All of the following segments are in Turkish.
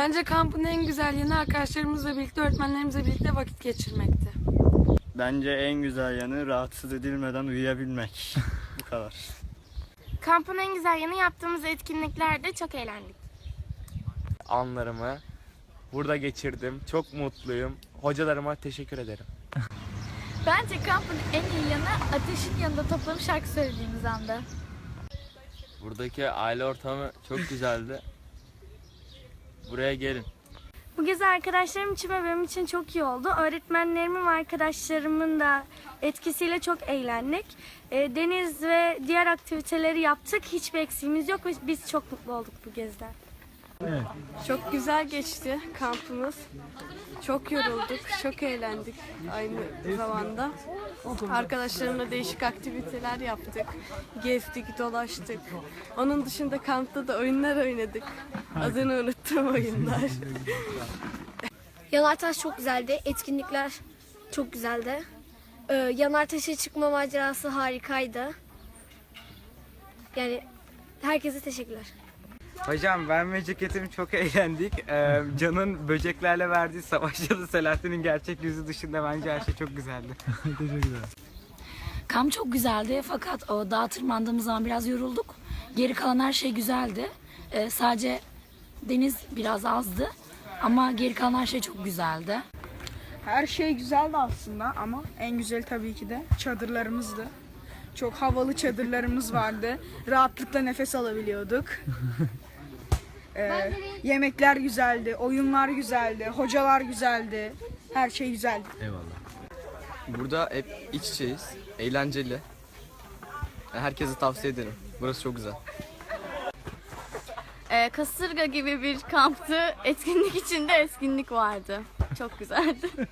Bence kampın en güzel yanı arkadaşlarımızla birlikte, öğretmenlerimizle birlikte vakit geçirmekti. Bence en güzel yanı rahatsız edilmeden uyuyabilmek. Bu kadar. Kampın en güzel yanı yaptığımız etkinliklerde çok eğlendik. anlarımı burada geçirdim. Çok mutluyum. Hocalarıma teşekkür ederim. Bence kampın en iyi yanı ateşin yanında toplanıp şarkı söylediğimiz anda. Buradaki aile ortamı çok güzeldi. Buraya gelin. Bu gezi arkadaşlarım için ve benim için çok iyi oldu. Öğretmenlerimin ve arkadaşlarımın da etkisiyle çok eğlendik. Ee, Deniz ve diğer aktiviteleri yaptık. Hiçbir eksiğimiz yok ve biz çok mutlu olduk bu geziden. Çok güzel geçti kampımız. Çok yorulduk, çok eğlendik aynı zamanda. Arkadaşlarımla değişik aktiviteler yaptık. Gezdik, dolaştık. Onun dışında kampta da oyunlar oynadık. Adını unuttum oyunlar. Yanartaş çok güzeldi. Etkinlikler çok güzeldi. Ee, Yanartaş'a çıkma macerası harikaydı. Yani herkese teşekkürler. Hocam ben ve ceketim çok eğlendik. Ee, Can'ın böceklerle verdiği savaş yalı Selahattin'in gerçek yüzü dışında bence her şey çok güzeldi. Kamp çok güzeldi fakat o dağa tırmandığımız zaman biraz yorulduk. Geri kalan her şey güzeldi. Ee, sadece deniz biraz azdı ama geri kalan her şey çok güzeldi. Her şey güzeldi aslında ama en güzel tabii ki de çadırlarımızdı. Çok havalı çadırlarımız vardı. Rahatlıkla nefes alabiliyorduk. Ee, yemekler güzeldi, oyunlar güzeldi, hocalar güzeldi. Her şey güzeldi. Burada hep iç içeyiz. Eğlenceli. Herkese tavsiye ederim. Burası çok güzel. Ee, kasırga gibi bir kamptı. Etkinlik içinde etkinlik vardı. Çok güzeldi.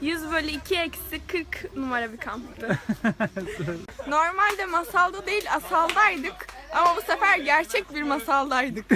100 bölü 2 eksi 40 numara bir kamptı. Normalde masalda değil asaldaydık ama bu sefer gerçek bir masaldaydık.